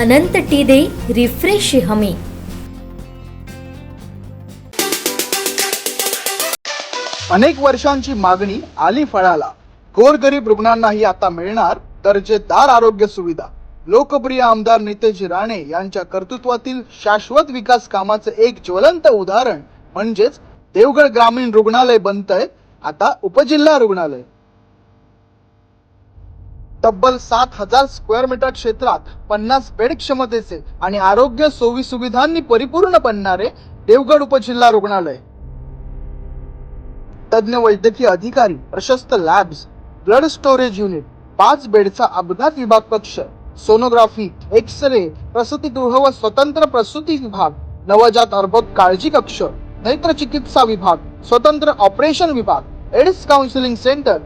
अनंत T दे refresh हमी. अनेक वर्षांची मागणी आली फळाला. गोरगरीब रुग्णांनाही आता मिळणार दर्जेदार आरोग्य सुविधा. लोकप्रिय आमदार नितेश राणे यांच्या कर्तृत्वातील शाश्वत विकास कामाचे एक ज्वलंत उदाहरण म्हणजेच देवगड ग्रामीण रुग्णालय बनतंय आता उपजिल्हा रुग्णालय. तब्बल सात हजार स्क्वेअर मीटर क्षेत्रात पन्नास बेड क्षमतेचे आणि आरोग्य सोयी सुविधांनी परिपूर्ण बनणारे देवगड उपजिल्हा रुग्णालय. तज्ज्ञ वैद्यकीय अधिकारी प्रशस्त लॅब्स ब्लड स्टोरेज युनिट पाच बेडचा अपघात विभाग कक्ष सोनोग्राफी एक्स रे प्रसूतीगृह व स्वतंत्र प्रसूती विभाग नवजात अर्भक काळजी कक्ष नेत्र चिकित्सा विभाग स्वतंत्र ऑपरेशन विभाग एड्स काउन्सिलिंग सेंटर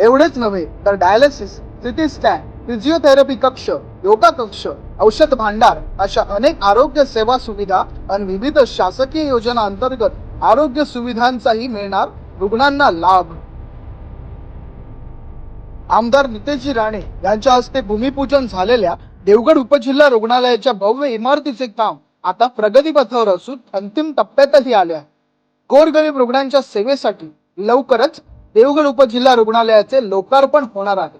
एवढेच नव्हे तर डायलिसिस सिटी स्कॅन फिजिओथेरपी कक्ष योगा कक्ष औषध भांडार अशा अनेक आरोग्य सेवा सुविधा आणि विविध शासकीय योजना अंतर्गत आरोग्य सुविधांचाही मिळणार रुग्णांना लाभ. आमदार नितेशजी राणे यांच्या हस्ते भूमिपूजन झालेल्या देवगड उपजिल्हा रुग्णालयाच्या भव्य इमारतीचे काम आता प्रगतीपथावर असून अंतिम टप्प्यातही आले आहे. गोरगरीब रुग्णांच्या सेवेसाठी लवकरच देवगड उपजिल्हा रुग्णालयाचे लोकार्पण होणार आहे.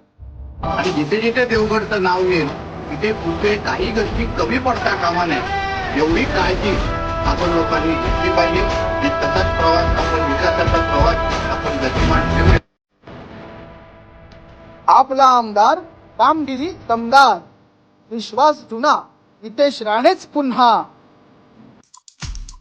आणि जिथे जिथे देवगडचं नाव येईल तिथे कुठे काही गोष्टी कमी पडता कामा नये. एवढी काळजी आपण लोकांनी घेतली पाहिजे. तसाच प्रवास आपण विकासाचा प्रवास आपण गतिमान ठेवूया. आपला आमदार कामगिरी दमदार विश्वास जुना. नितेश राणेच पुन्हा.